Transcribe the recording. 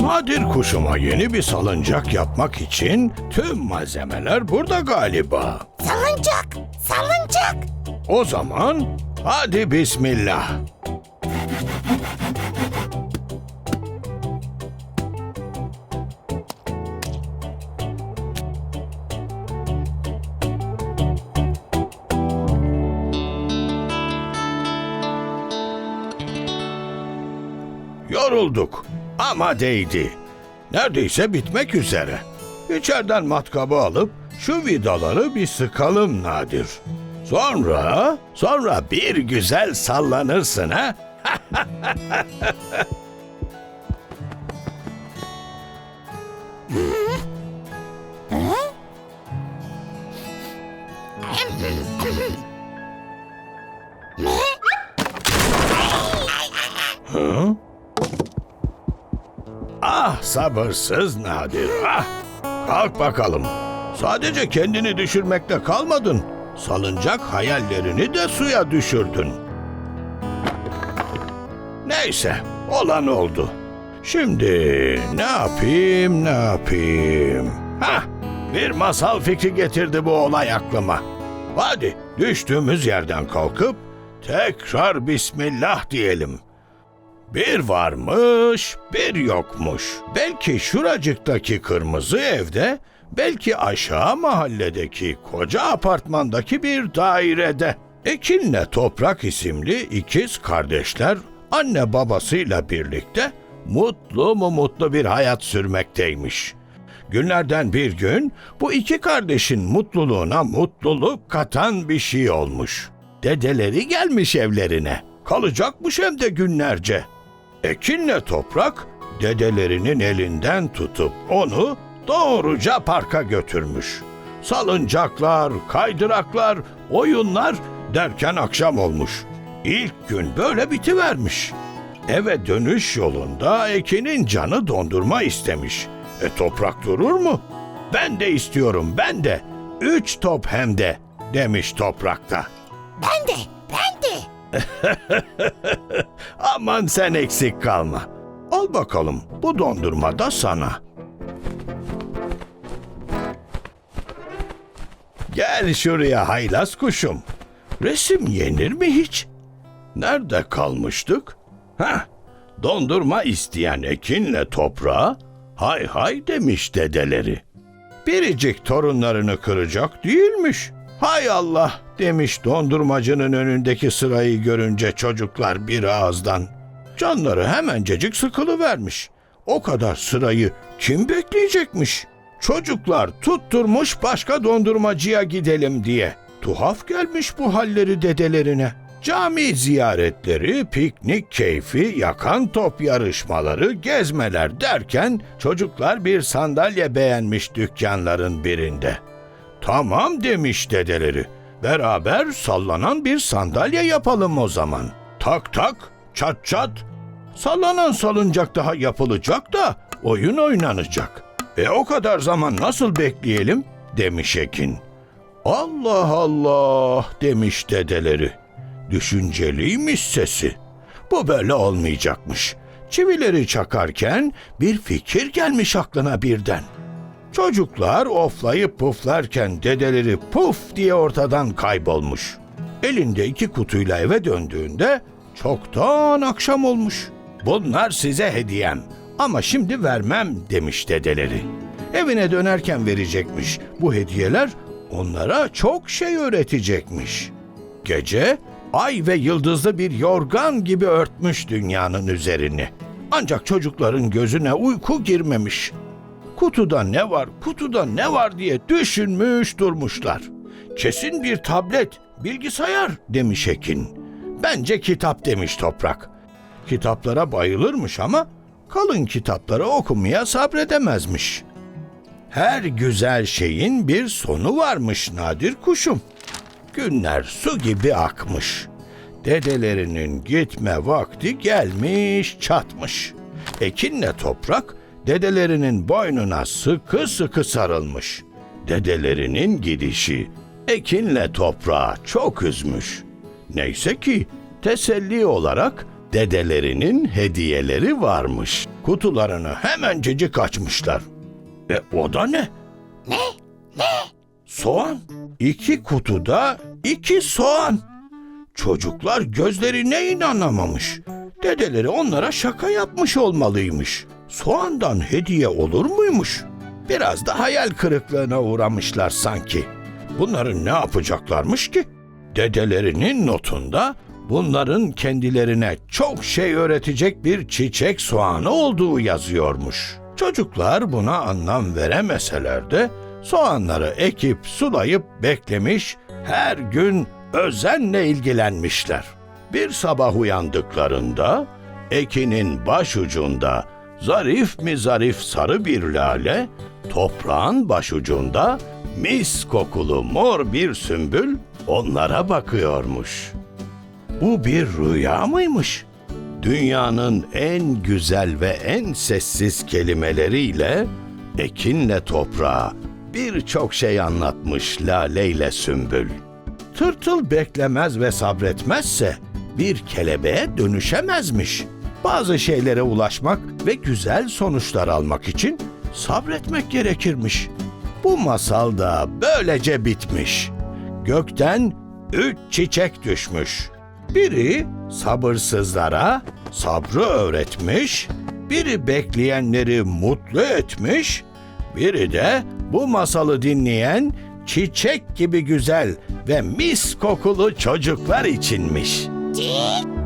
Nadir kuşuma yeni bir salıncak yapmak için tüm malzemeler burada galiba. Salıncak, salıncak. O zaman hadi bismillah. Yorulduk ama değdi. Neredeyse bitmek üzere. İçeriden matkabı alıp şu vidaları bir sıkalım Nadir. Sonra, sonra bir güzel sallanırsın ha? Ah sabırsız Nadir ah. Kalk bakalım. Sadece kendini düşürmekte kalmadın. Salıncak hayallerini de suya düşürdün. Neyse olan oldu. Şimdi ne yapayım ne yapayım? Hah bir masal fikri getirdi bu olay aklıma. Hadi düştüğümüz yerden kalkıp tekrar Bismillah diyelim. Bir varmış, bir yokmuş. Belki şuracıktaki kırmızı evde, belki aşağı mahalledeki koca apartmandaki bir dairede. Ekinle Toprak isimli ikiz kardeşler anne babasıyla birlikte mutlu mu mutlu bir hayat sürmekteymiş. Günlerden bir gün bu iki kardeşin mutluluğuna mutluluk katan bir şey olmuş. Dedeleri gelmiş evlerine. Kalacakmış hem de günlerce. Ekinle toprak dedelerinin elinden tutup onu doğruca parka götürmüş. Salıncaklar, kaydıraklar, oyunlar derken akşam olmuş. İlk gün böyle bitivermiş. Eve dönüş yolunda Ekin'in canı dondurma istemiş. E toprak durur mu? Ben de istiyorum, ben de. Üç top hem de demiş toprakta. Ben de, ben de. Aman sen eksik kalma. Al bakalım bu dondurma da sana. Gel şuraya haylaz kuşum. Resim yenir mi hiç? Nerede kalmıştık? Heh, dondurma isteyen ekinle toprağa hay hay demiş dedeleri. Biricik torunlarını kıracak değilmiş. Hay Allah demiş dondurmacının önündeki sırayı görünce çocuklar bir ağızdan. Canları hemencecik sıkılıvermiş. O kadar sırayı kim bekleyecekmiş? Çocuklar tutturmuş başka dondurmacıya gidelim diye. Tuhaf gelmiş bu halleri dedelerine. Cami ziyaretleri, piknik keyfi, yakan top yarışmaları, gezmeler derken çocuklar bir sandalye beğenmiş dükkanların birinde. Tamam demiş dedeleri. Beraber sallanan bir sandalye yapalım o zaman. Tak tak, çat çat. Sallanan salıncak daha yapılacak da oyun oynanacak. E o kadar zaman nasıl bekleyelim demiş Ekin. Allah Allah demiş dedeleri. Düşünceliymiş sesi. Bu böyle olmayacakmış. Çivileri çakarken bir fikir gelmiş aklına birden. Çocuklar oflayıp puflarken dedeleri puf diye ortadan kaybolmuş. Elinde iki kutuyla eve döndüğünde çoktan akşam olmuş. Bunlar size hediyem ama şimdi vermem demiş dedeleri. Evine dönerken verecekmiş. Bu hediyeler onlara çok şey öğretecekmiş. Gece ay ve yıldızlı bir yorgan gibi örtmüş dünyanın üzerini. Ancak çocukların gözüne uyku girmemiş. Kutuda ne var, kutuda ne var diye düşünmüş durmuşlar. Kesin bir tablet, bilgisayar demiş Ekin. Bence kitap demiş Toprak. Kitaplara bayılırmış ama kalın kitapları okumaya sabredemezmiş. Her güzel şeyin bir sonu varmış Nadir kuşum. Günler su gibi akmış. Dedelerinin gitme vakti gelmiş çatmış. Ekinle toprak dedelerinin boynuna sıkı sıkı sarılmış. Dedelerinin gidişi ekinle toprağı çok üzmüş. Neyse ki teselli olarak Dedelerinin hediyeleri varmış. Kutularını hemencecik açmışlar. E o da ne? Ne? Ne? Soğan. İki kutuda iki soğan. Çocuklar gözlerine inanamamış. Dedeleri onlara şaka yapmış olmalıymış. Soğandan hediye olur muymuş? Biraz da hayal kırıklığına uğramışlar sanki. Bunları ne yapacaklarmış ki? Dedelerinin notunda bunların kendilerine çok şey öğretecek bir çiçek soğanı olduğu yazıyormuş. Çocuklar buna anlam veremeseler de soğanları ekip sulayıp beklemiş, her gün özenle ilgilenmişler. Bir sabah uyandıklarında ekinin başucunda zarif mi zarif sarı bir lale, toprağın başucunda mis kokulu mor bir sümbül onlara bakıyormuş. Bu bir rüya mıymış? Dünyanın en güzel ve en sessiz kelimeleriyle ekinle toprağa birçok şey anlatmış Lale ile Sümbül. Tırtıl beklemez ve sabretmezse bir kelebeğe dönüşemezmiş. Bazı şeylere ulaşmak ve güzel sonuçlar almak için sabretmek gerekirmiş. Bu masal da böylece bitmiş. Gökten üç çiçek düşmüş. Biri sabırsızlara sabrı öğretmiş, biri bekleyenleri mutlu etmiş, biri de bu masalı dinleyen çiçek gibi güzel ve mis kokulu çocuklar içinmiş. Cik